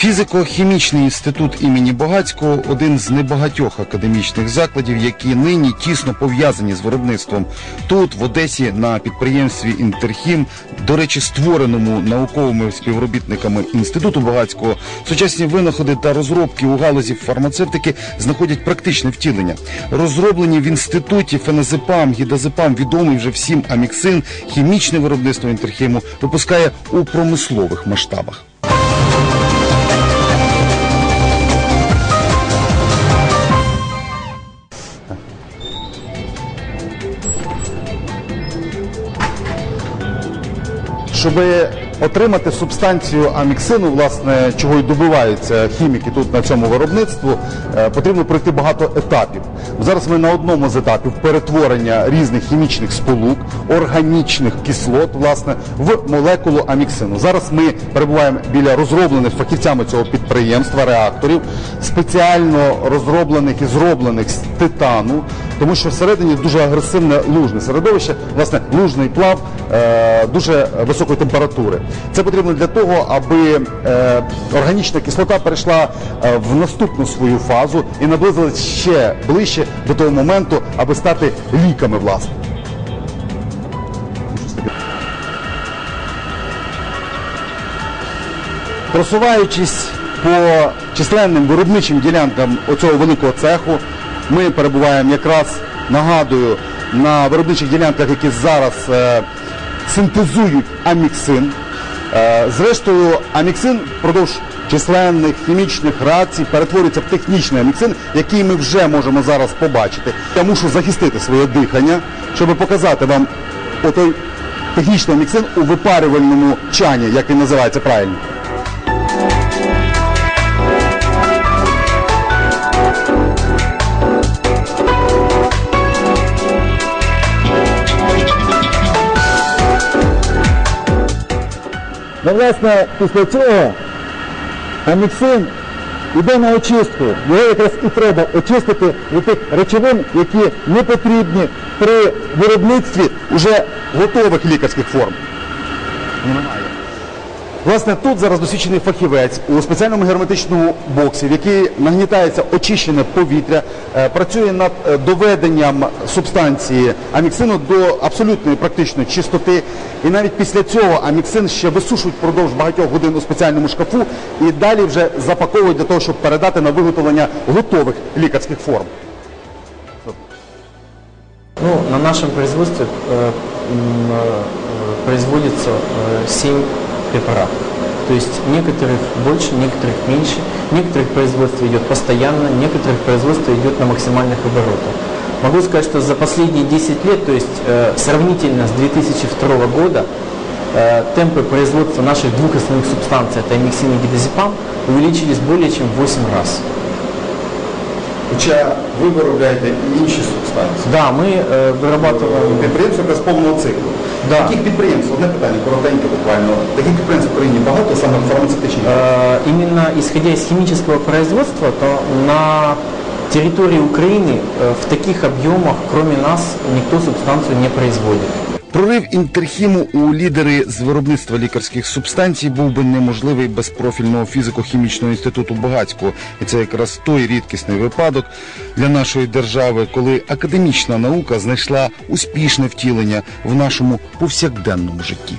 Фізико-хімічний інститут імені Богацького один з небагатьох академічних закладів, які нині тісно пов'язані з виробництвом. Тут, в Одесі, на підприємстві Інтерхім, до речі, створеному науковими співробітниками інституту Богацького, сучасні винаходи та розробки у галузі фармацевтики знаходять практичне втілення. Розроблені в інституті феназепам, гідазепам, відомий вже всім аміксин, хімічне виробництво інтерхіму випускає у промислових масштабах. Щоб отримати субстанцію аміксину, власне, чого й добиваються хіміки тут на цьому виробництву, е, потрібно пройти багато етапів. Зараз ми на одному з етапів перетворення різних хімічних сполук, органічних кислот, власне, в молекулу аміксину. Зараз ми перебуваємо біля розроблених фахівцями цього підприємства реакторів, спеціально розроблених і зроблених з титану, тому що всередині дуже агресивне лужне середовище, власне, лужний плав е, дуже високої температури. Це потрібно для того, аби е, органічна кислота перейшла е, в наступну свою фазу і наблизилась ще ближче до того моменту, аби стати ліками, власне. Просуваючись по численним виробничим ділянкам оцього великого цеху, ми перебуваємо якраз, нагадую, на виробничих ділянках, які зараз е, синтезують аміксин. Е, зрештою, аміксин впродовж численних хімічних реакцій перетворюється в технічний аміксин, який ми вже можемо зараз побачити. Я мушу захистити своє дихання, щоб показати вам отой технічний аміксин у випарювальному чані, як він називається правильно. Ну, власне, після цього аміксин йде на очистку. Його якраз і треба очистити від тих речовин, які не потрібні при виробництві вже готових лікарських форм. Власне, тут зараз досвідчений фахівець у спеціальному герметичному боксі, в який нагнітається очищене повітря, е, працює над е, доведенням субстанції аміксину до абсолютної практичної чистоти. І навіть після цього аміксин ще висушують впродовж багатьох годин у спеціальному шкафу і далі вже запаковують для того, щоб передати на виготовлення готових лікарських форм. Ну, на нашем производстве э, м, э, производится э, 7 препаратов. То есть некоторых больше, некоторых меньше. Некоторых производство идет постоянно, некоторых производство идет на максимальных оборотах. Могу сказать, что за последние 10 лет, то есть э, сравнительно с 2002 года, э, темпы производства наших двух основных субстанций, это амиксин и гидозепам, увеличились более чем в 8 раз. Хоча ви виробляєте інші субстанції. Да, мы э, вырабатываем Підприємство якраз повного циклу. Да. Таких підприємств, одне питання, коротеньке буквально. Таких підприємств в Україні багато, саме фармацевтичних. Э, именно исходя из химического производства, то на территории Украины э, в таких объемах, кроме нас, никто субстанцию не производит. Прорив інтерхіму у лідери з виробництва лікарських субстанцій був би неможливий без профільного фізико-хімічного інституту Багацького. І це якраз той рідкісний випадок для нашої держави, коли академічна наука знайшла успішне втілення в нашому повсякденному житті.